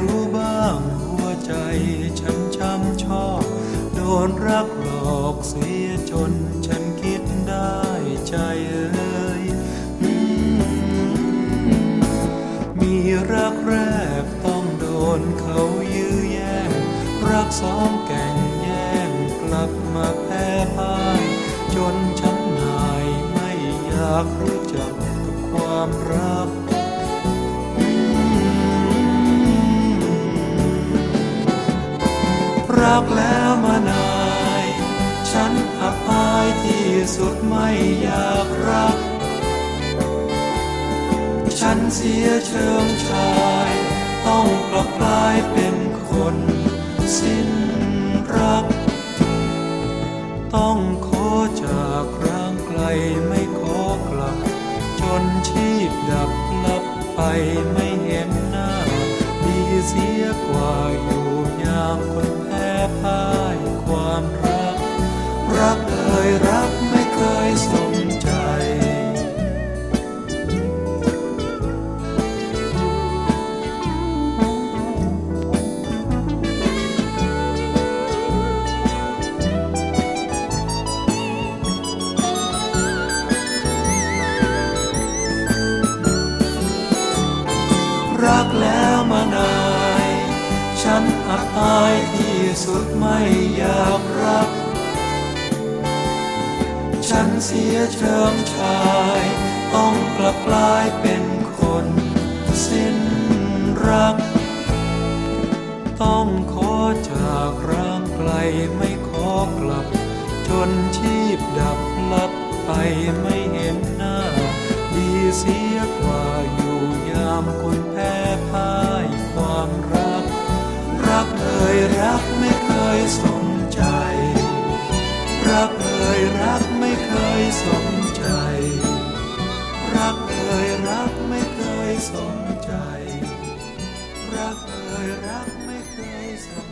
รู้บ้างหัวใจฉันช้ำชอบ โดนรักหลอกเสียจนฉันคิดได้ใจเอ่ยมีรักแรกต้องโดนเขายื้อแย่ง รักสองแก่งแย่งกลับมาแพ้พ่ายจนฉันนายไม่อยากรู้จักกับความรัก รักแล้วมานาย ฉันอับอายที่สุดไม่อยากรัก ฉันเสียเชิงชาย ต้องกลับกลายเป็นคน สิ้นรัก ต้องขอจากร่างไกลไม่ขอกลับ จนชีพดับลับไปไม่เห็นหน้า ดีเสียกว่าอยู่ยางคนแพ้พ่ายความรัก รักเอ่ยรักไม่เคยสมใจ รักแล้ว ฉันอับอายที่สุดไม่อยากรักฉันเสียเชิงชาย ต้องกลับกลายเป็นคนสิ้นรัก ต้องขอจากร่างไกลไม่ขอกลับ จนชีพดับลับไปไม่เห็นหน้า ดีเสียกว่า เอ่ยรักไม่เคยสนใจ รักเอ่ยรักไม่เคยสนใจ รักเอ่ยรักไม่เคยสนใจ รักเอ่ยรักไม่เคยสน